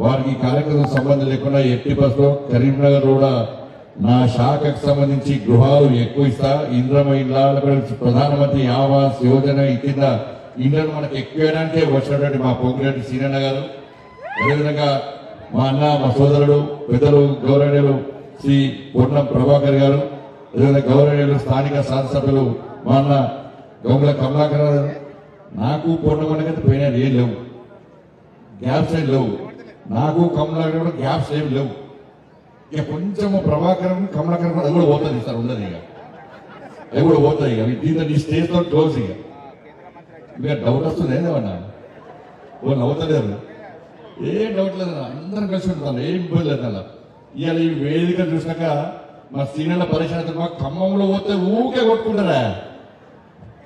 వారికి ఈ కార్యక్రమం సంబంధం లేకుండా ఎట్టి బస్సులో కరీంనగర్ కూడా నా శాఖకు సంబంధించి గృహాలు ఎక్కువ ఇస్తా. ఇంద్రమ ఇళ్ళ ప్రధానమంత్రి ఆవాస్ యోజన కింద ఇండ్లను మనకు ఎక్కువ వచ్చినటువంటి మా పొంగిరెడ్డి సీనన్న గారు. అదేవిధంగా మా అన్న మా సోదరుడు పెద్దలు గౌరవనీయులు శ్రీ పూర్ణం ప్రభాకర్ గారు. అదేవిధంగా గౌరవనీయులు స్థానిక శాసనసభ్యులు మా అన్న గౌముల కమలాకర్ నాకు నాకు అనేది పోయినా ఏం లేవు. గ్యాప్ సైడ్ లేవు. నాకు కమలాకర్ కూడా గ్యాప్స్ ఏం లేవు. ఇక కొంచెము ప్రభాకరం కమలాకరం అది కూడా పోతుంది సార్ ఉండదు ఇక. అది కూడా పోతుంది ఇక. దీంతో నీ స్టేజ్తో క్లోజ్ ఇక. ఇక డౌట్ వస్తుంది ఏదేమన్నా ఓ నవ్వుతలేరు. ఏం డౌట్ లేదు అందరం కలిసి ఉంటారు ఏం ఇబ్బంది లేదు అలా ఇవాళ ఈ వేదిక చూసినాక మా సీనియర్ల పరిశ్రమ మా ఖమ్మంలో పోతే ఊకే కొట్టుకుంటారా?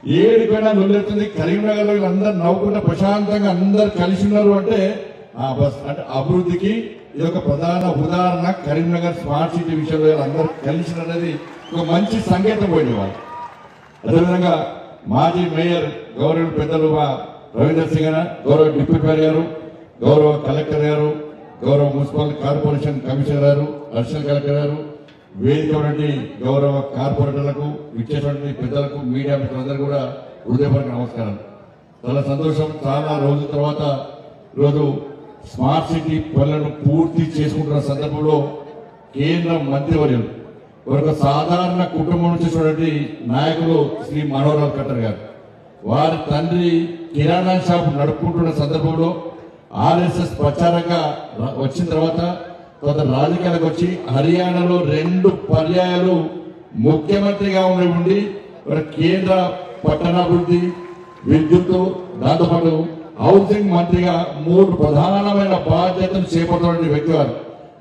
ఏడిపోయినా నొల్లెత్తుంది కరీంనగర్ కరీంనగర్లో వీళ్ళందరూ నవ్వుకుంటే ప్రశాంతంగా అందరు కలిసి ఉన్నారు అంటే బస్ అంటే అభివృద్ధికి ఇది ఒక ప్రధాన ఉదాహరణ కరీంనగర్ స్మార్ట్ సిటీ విషయంలో అందరూ కలిసి అనేది ఒక మంచి సంకేతం పోయింది వాళ్ళు అదేవిధంగా మాజీ మేయర్ గౌరవ పెద్దలు మా రవీందర్ సింగ్ గౌరవ డిప్యూటీ మేయర్ గారు గౌరవ కలెక్టర్ గారు గౌరవ మున్సిపల్ కార్పొరేషన్ కమిషనర్ గారు అడిషనల్ కలెక్టర్ గారు వేదిక ఉన్నటువంటి గౌరవ కార్పొరేటర్లకు ఇచ్చేటువంటి పెద్దలకు మీడియా మిత్రులందరూ కూడా హృదయపూర్వక నమస్కారం చాలా సంతోషం. చాలా రోజుల తర్వాత ఈరోజు స్మార్ట్ సిటీ పనులను పూర్తి చేసుకుంటున్న సందర్భంలో కేంద్ర మంత్రివర్యులు ఒక సాధారణ కుటుంబం నుంచి చూడండి నాయకులు శ్రీ మనోహర్ కట్టర్ గారు. వారి తండ్రి కిరాణా షాప్ నడుపుకుంటున్న సందర్భంలో ఆర్ఎస్ఎస్ ప్రచారంగా వచ్చిన తర్వాత తర్వాత రాజకీయాలకు వచ్చి హర్యానాలో రెండు పర్యాయాలు ముఖ్యమంత్రిగా ఉండి కేంద్ర పట్టణాభివృద్ధి విద్యుత్ దాంతోపాటు హౌసింగ్ మంత్రిగా మూడు ప్రధానమైన బాధ్యతలు చేపడుతున్న వ్యక్తి వారు.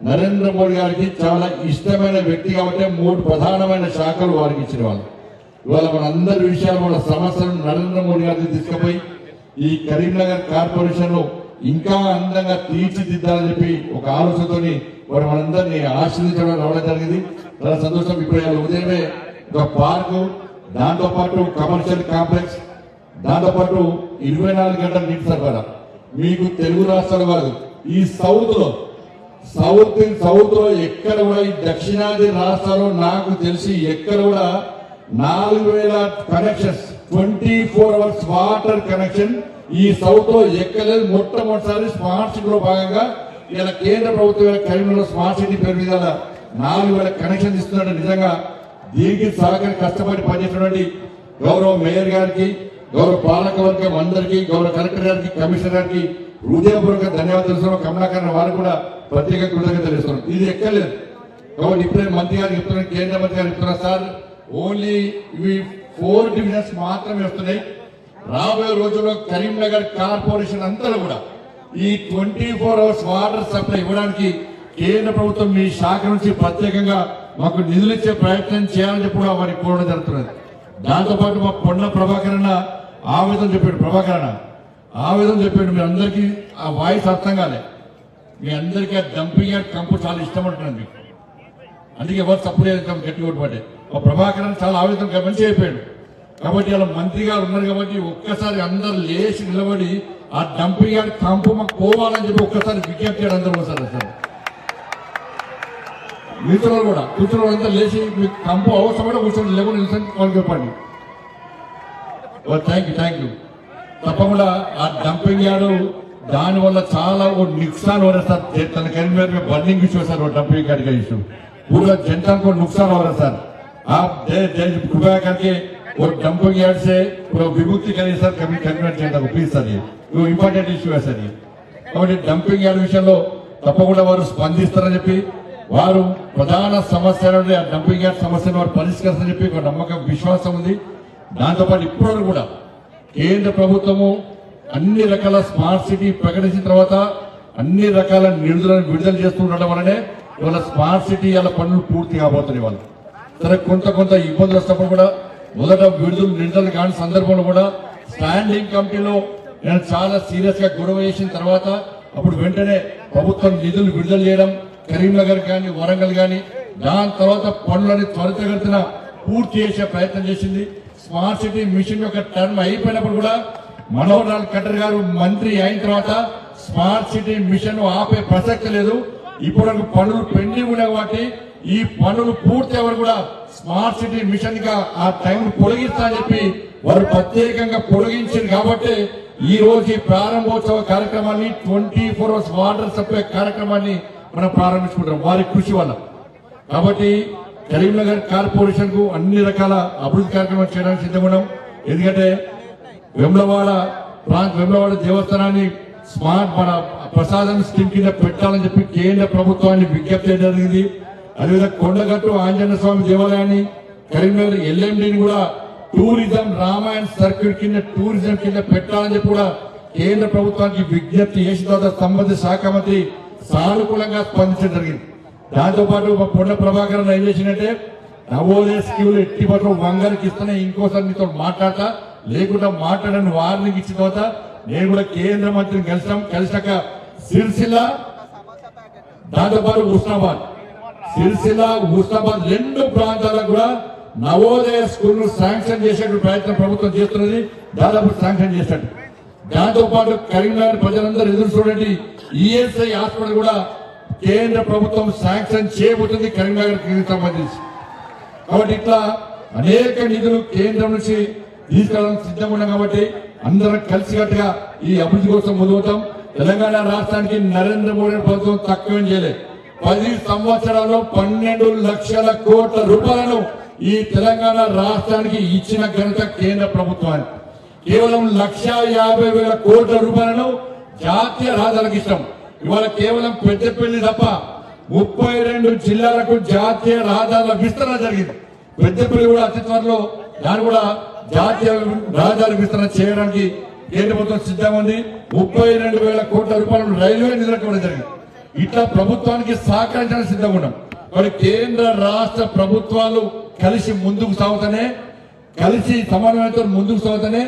నరేంద్ర మోడీ గారికి చాలా ఇష్టమైన వ్యక్తి కాబట్టి మూడు ప్రధానమైన శాఖలు వారికి ఇచ్చిన వాళ్ళు ఇవాళ మన అందరి విషయాలు మన సమస్యలను నరేంద్ర మోడీ గారికి తీసుకుపోయి ఈ కరీంనగర్ కార్పొరేషన్ ఇంకా అందంగా తీర్చిదిద్దాలని చెప్పి ఒక ఆలోచనతోని వారు మనందరినీ ఆశీర్వదించడం రావడం జరిగింది. చాలా సంతోషం. ఇప్పుడు ఉదయమే ఒక పార్కు దాంతో పాటు కమర్షియల్ కాంప్లెక్స్ దాంతోపాటు ఇరవై నాలుగు గంటల నీటి సరఫరా. మీకు తెలుగు రాష్ట్రాలు వారు ఈ సౌత్లో సౌత్ సౌత్లో ఎక్కడ కూడా ఈ దక్షిణాది రాష్ట్రాలు నాకు తెలిసి ఎక్కడ కూడా నాలుగు వేల connections twenty four hours water connection ఈ సౌత్లో ఎక్కలేదు. మొట్టమొదటిసారి స్మార్ట్ సిటీ లో భాగంగా ఇలా కేంద్ర ప్రభుత్వం కరీంనగర్ స్మార్ట్ సిటీ పేరు మీద నాలుగు వేల కనెక్షన్ ఇస్తున్నట్టు నిజంగా దీనికి సహకారం కష్టపడి పనిచేసినటువంటి గౌరవ మేయర్ గారికి గౌరవ పాలకవర్గం అందరికీ గౌరవ కలెక్టర్ గారికి కమిషనర్ గారికి హృదయపూర్వక ధన్యవాదాలు తెలుస్తున్నాం. కమలాకరణ వారు కూడా ప్రత్యేక కృతజ్ఞత తెలుస్తున్నాం. ఇది ఎక్కలేదు కాబట్టి ఇప్పుడే మంత్రి గారు చెప్తున్నారు కేంద్ర మంత్రి గారు చెప్తున్నారు సార్ ఓన్లీ ఇవి ఫోర్ డివిజన్స్ మాత్రమే వస్తున్నాయి. రాబోయే రోజుల్లో కరీంనగర్ కార్పొరేషన్ అంతా కూడా ఈ twenty four hours water supply ఇవ్వడానికి కేంద్ర ప్రభుత్వం మీ శాఖ నుంచి ప్రత్యేకంగా మాకు నిధులు ఇచ్చే ప్రయత్నం చేయాలని చెప్పి కూడా వారికి కోరడం జరుగుతున్నది. దాంతోపాటు మా పొన్న ప్రభాకరణ ఆ ఆవేదన చెప్పాడు ప్రభాకరణ ఆ ఆవేదన చెప్పాడు మీ అందరికీ ఆ వాయిస్ అర్థం కాలే. మీ అందరికీ ఆ డంపింగ్ యార్డ్ కంపు చాలా ఇష్టం అంటున్నాను మీకు. అందుకే ఎవరు తప్పు లేదు గట్టి కొట్టుబట్టే మా ప్రభాకర్ చాలా చాలా విధంగా మంచి అయిపోయాడు కాబట్టి అలా మంత్రి గారు ఉన్నారు కాబట్టి ఒక్కసారి అందరు లేచి నిలబడి ఆ డంపింగ్ యార్డ్ కంపు మాకు పోవాలని చెప్పి ఒక్కసారి విజ్ఞప్తి చేయడం అందరూ ఒకసారి సార్ మిత్రులు కూడా కూర్చున్న వాళ్ళంతా లేచి మీకు కంపు అవసరమైన కూర్చొని లేకుండా నిలిచని వాళ్ళకి చెప్పండి. థ్యాంక్ యూ థ్యాంక్ యూ తప్పకుండా ఆ డంపింగ్ యార్డ్ దాని వల్ల చాలా वो नुकसान हो रहा है सर तनखेर में बर्निंग इशू है सर वो डंपिंग यार्ड का इशू पूरा जनता को नुकसान हो रहा है सर आप दे दे कृपया करके वो डंपिंग यार्ड से पूरा विमुक्ति करिए सर कभी कन्वर्ट जनता को प्लीज सर ये वो इंपॉर्टेंट इशू है सर ये కాబట్టి డంపింగ్ యార్డ్ విషయంలో తప్పకుండా వారు స్పందిస్తారని చెప్పి వారు ప్రధాన సమస్య నుండి ఆ డంపింగ్ యార్డ్ సమస్యను వారు పరిష్కరిస్తారని చెప్పి ఒక నమ్మకం విశ్వాసం ఉంది దాంతోపాటు ఇప్పుడు కూడా కేంద్ర ప్రభుత్వము అన్ని రకాల స్మార్ట్ సిటీ ప్రకటించిన తర్వాత అన్ని రకాల నిధులను విడుదల చేస్తుండడం వల్లనే ఇవాళ స్మార్ట్ సిటీ వాళ్ళ పనులు పూర్తి కాబోతున్నాయి వాళ్ళు సరే కొంత కొంత ఇబ్బందులు వస్తున్నప్పుడు కూడా మొదట విడుదల నిడుదల కాని సందర్భంలో కూడా స్టాండింగ్ కమిటీలో నేను చాలా సీరియస్గా గొడవ చేసిన తర్వాత అప్పుడు వెంటనే ప్రభుత్వం నిధులు విడుదల చేయడం కరీంనగర్ కానీ వరంగల్ కానీ దాని తర్వాత పనులని త్వరితగతిన పూర్తి చేసే ప్రయత్నం చేసింది. స్మార్ట్ సిటీ మిషన్ యొక్క టర్మ్ అయిపోయినప్పుడు కూడా మనోహర్ లాల్ ఖట్టర్ గారు మంత్రి అయిన తర్వాత స్మార్ట్ సిటీ మిషన్ ఆపే ప్రసక్తి లేదు. ఇప్పుడు పనులు పెండింగ్ ఉన్నాయి కాబట్టి ఈ పనులు పూర్తి ఎవరు కూడా స్మార్ట్ సిటీ మిషన్గా ఆ టైం పొడిగిస్తా అని చెప్పి వారు ప్రత్యేకంగా పొడిగించింది కాబట్టి ఈ రోజు ఈ ప్రారంభోత్సవ కార్యక్రమాన్ని twenty four hours water supply కార్యక్రమాన్ని మనం ప్రారంభించుకుంటాం వారి కృషి వల్ల. కాబట్టి కరీంనగర్ కార్పొరేషన్కు అన్ని రకాల అభివృద్ధి కార్యక్రమాలు చేయడానికి సిద్ధంగా ఎందుకంటే వెమ్లవాడ ప్రాంత వెమ్లవాడ దేవస్థానాన్ని స్మార్ట్ మన ప్రసాదం స్కీమ్ కింద పెట్టాలని చెప్పి కేంద్ర ప్రభుత్వాన్ని విజ్ఞప్తి చేయడం జరిగింది. అదేవిధంగా కొండగట్టు ఆంజనేయ స్వామి దేవాలయాన్ని కరీంనగర్ ఎల్ఎండిని కూడా టూరిజం రామాయణ సర్క్యూట్ కింద టూరిజం కింద పెట్టాలని చెప్పి కూడా కేంద్ర ప్రభుత్వానికి విజ్ఞప్తి చేసిన తర్వాత సంబంధిత శాఖ మంత్రి సానుకూలంగా స్పందించడం జరిగింది. దాంతో పాటు మా పొన్న ప్రభాకర్ ఏం చేసినట్టే నవోదయ స్కీములు ఎట్టి పట్ల వంగరికి ఇస్తేనే ఇంకోసారి మీతో మాట్లాడతా లేకుండా మాట్లాడని వార్నింగ్ ఇచ్చిన తర్వాత నేను కూడా కేంద్ర మంత్రిని కలిసాం కలిసాక సిరిసిల్ల దాంతోపాటు హుస్నాబాద్. సిరిసిల్ల హుస్నాబాద్ రెండు ప్రాంతాలకు కూడా నవోదయ స్కూల్ శాంక్షన్ చేసేటువంటి ప్రయత్నం ప్రభుత్వం చేస్తున్నది దాదాపు శాంక్షన్ చేశాడు దాంతోపాటు కరీంనగర్ ప్రజలందరూ ఎదురు చూడండి ఈఎస్ఐ హాస్పిటల్ కూడా కేంద్ర ప్రభుత్వం శాంక్షన్ చేయబోతుంది కరీంనగర్ సంబంధించి. కాబట్టి ఇట్లా అనేక నిధులు కేంద్రం నుంచి తీసుకెళ్ళడం సిద్ధంగా ఉన్నాం కాబట్టి అందరం కలిసికట్టుగా ఈ అభివృద్ధి కోసం ముందుతాం తెలంగాణ రాష్ట్రానికి నరేంద్ర మోడీ ప్రభుత్వం తక్కువేం చేయలేదు పది సంవత్సరాల్లో పన్నెండు లక్షల కోట్ల రూపాయలను ఈ తెలంగాణ రాష్ట్రానికి ఇచ్చిన ఘనత కేంద్ర ప్రభుత్వానికి కేవలం లక్ష యాభై వేల కోట్ల రూపాయలను జాతీయ రహదారులకు ఇష్టం ఇవాళ కేవలం పెద్దపల్లి తప్ప ముప్పై రెండు జిల్లాలకు జాతీయ రహదారుల విస్తరణ జరిగింది. పెద్దపల్లి కూడా అతి త్వరలో దాన్ని కూడా జాతీయ రహదారి విస్తరణ చేయడానికి కేంద్ర ప్రభుత్వం సిద్ధంగా ఉంది. ముప్పై రెండు వేల కోట్ల రూపాయలు రైల్వే నిధులకు ఇవ్వడం జరిగింది. ఇట్లా ప్రభుత్వానికి సహకరించడానికి సిద్ధంగా ఉన్నాం. మరి కేంద్ర రాష్ట్ర ప్రభుత్వాలు కలిసి ముందుకు సాగుతనే కలిసి సమన్వయంతో ముందుకు సాగుతూనే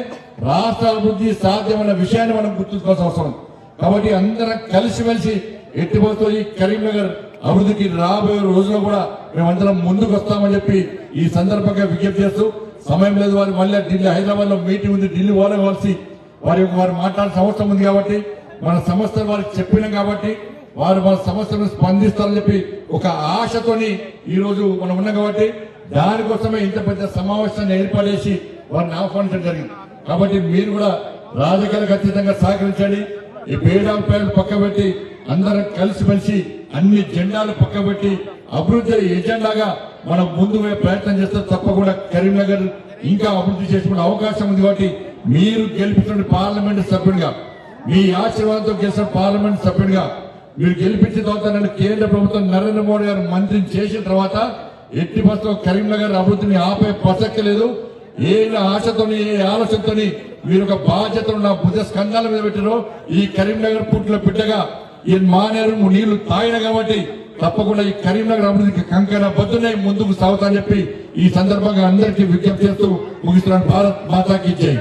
రాష్ట్ర అభివృద్ధి సాధ్యమైన విషయాన్ని మనం గుర్తుంచుకోవాల్సిన అవసరం కాబట్టి అందరం కలిసిమెలిసి ఎట్టిపోతూ ఈ కరీంనగర్ అభివృద్ధికి రాబోయే రోజుల్లో కూడా మేమందరం ముందుకు వస్తామని చెప్పి ఈ సందర్భంగా విజ్ఞప్తి చేస్తూ సమయం లేదు వారు మళ్ళీ ఢిల్లీ హైదరాబాద్లో మీటింగ్ ఉంది ఢిల్లీ పోలవలసి వారి వారు మాట్లాడాల్సిన అవసరం ఉంది కాబట్టి మన సమస్యలు వారికి చెప్పినాం కాబట్టి వారు మన సమస్యలను స్పందిస్తారని చెప్పి ఒక ఆశతోని ఈ రోజు మనం ఉన్నాం కాబట్టి దానికోసమే ఇంత పెద్ద సమావేశాన్ని ఏర్పాటు చేసి వారిని ఆహ్వానించడం జరిగింది. కాబట్టి మీరు కూడా రాజకీయాలకు అతీతంగా సహకరించండి. ఈ భేదాభిప్రాయాలు పేర్లు పక్కబెట్టి అందరం కలిసిమెలిసి అన్ని జెండాలు పక్కబెట్టి అభివృద్ధి ఎజెండాగా మనం ముందు ప్రయత్నం చేస్తే తప్పకుండా కరీంనగర్ ఇంకా అభివృద్ధి చేసుకునే అవకాశం ఉంది కాబట్టి మీరు గెలిపించిన పార్లమెంట్ సభ్యుడిగా మీ ఆశీర్వాదంతో గెలిచిన పార్లమెంట్ సభ్యుడిగా మీరు గెలిపించిన తర్వాత నన్ను కేంద్ర ప్రభుత్వం నరేంద్ర మోడీ గారు మంత్రిని చేసిన తర్వాత ఎట్టి బస్సులో కరీంనగర్ అభివృద్ధిని ఆపే ప్రసక్తి ఏ ఆశతోని ఏ ఆలోచనతోని మీరు ఒక బాధ్యతను నా భుజ స్కంధాల మీద పెట్టినో ఈ కరీంనగర్ పుట్టిన బిడ్డగా ఈ మానేరు నీళ్ళు తాగిన కాబట్టి తప్పకుండా ఈ కరీంనగర్ అభివృద్ధికి కంకణ బద్దునే ముందుకు సాగుతా చెప్పి ఈ సందర్భంగా అందరికీ విజ్ఞప్తి చేస్తూ ముగిస్తున్నాను. భారత్ మాతాకి జై.